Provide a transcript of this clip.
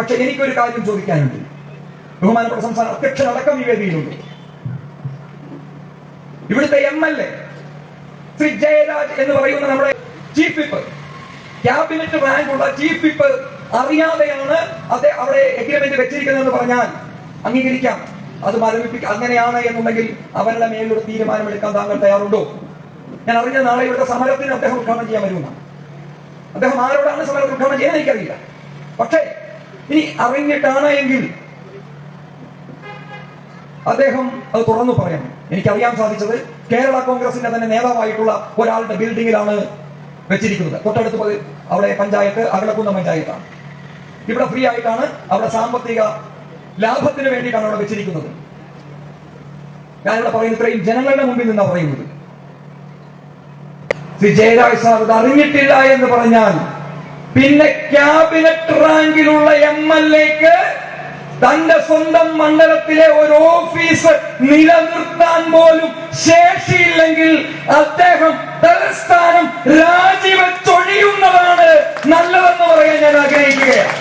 പക്ഷെ എനിക്കൊരു കാര്യം ചോദിക്കാനുണ്ട്. ബഹുമാനപ്പെട്ട സംസ്ഥാന അധ്യക്ഷൻ അടക്കം ഈ വേദിയിലുണ്ട്. ഇവിടുത്തെ M L A Shri Jayaraj എന്ന് പറയുന്ന നമ്മുടെ ചീഫ് വിപ്പ് ക്യാബിനറ്റ് റാങ്കുള്ള ചീഫ് വിപ്പ് അറിയാതെയാണ് അദ്ദേഹം അവിടെ എഗ്രിമെന്റ് വെച്ചിരിക്കുന്നതെന്ന് പറഞ്ഞാൽ അംഗീകരിക്കാം. അത് മരവിപ്പിക്കാം അങ്ങനെയാണ് എന്നുണ്ടെങ്കിൽ അവരുടെ മേലൊരു തീരുമാനമെടുക്കാൻ താങ്കൾ തയ്യാറുണ്ടോ? ഞാൻ അറിഞ്ഞ നാളെ ഇവിടുത്തെ സമരത്തിന് അദ്ദേഹം ഉദ്ഘാടനം ചെയ്യാൻ വരുമെന്നാണ്. അദ്ദേഹം ആരോടാണ് സമരം ഉദ്ഘാടനം ചെയ്യാൻ എനിക്കറിയില്ല. പക്ഷേ ഇനി അറിഞ്ഞിട്ടാണ് എങ്കിൽ അദ്ദേഹം അത് തുറന്നു പറയണം എനിക്കറിയാൻ സാധിച്ചത് കേരള കോൺഗ്രസിന്റെ തന്നെ നേതാവായിട്ടുള്ള ഒരാളുടെ ബിൽഡിങ്ങിലാണ് വെച്ചിരിക്കുന്നത്. തൊട്ടടുത്ത് അവിടെ പഞ്ചായത്ത് അകലക്കുന്ന പഞ്ചായത്താണ്. ഇവിടെ ഫ്രീ ആയിട്ടാണ് അവിടെ സാമ്പത്തിക ലാഭത്തിന് വേണ്ടിയിട്ടാണ് അവിടെ വെച്ചിരിക്കുന്നത്. ഞാനിവിടെ പറയുന്നത് ഇത്രയും ജനങ്ങളുടെ മുമ്പിൽ നിന്നാണ് പറയുന്നത്. ശ്രീ ജയരാജ് സാർ ഇത് അറിഞ്ഞിട്ടില്ല എന്ന് പറഞ്ഞാൽ പിന്നെ ക്യാബിനറ്റ് എംഎൽഎക്ക് തന്റെ സ്വന്തം മണ്ഡലത്തിലെ ഒരു ഓഫീസ് നിലനിർത്താൻ പോലും ശേഷിയില്ലെങ്കിൽ അദ്ദേഹം തലസ്ഥാനം രാജിവെച്ചൊഴിയുന്നതാണ് നല്ലതെന്ന് പറയാൻ ഞാൻ ആഗ്രഹിക്കുകയാണ്.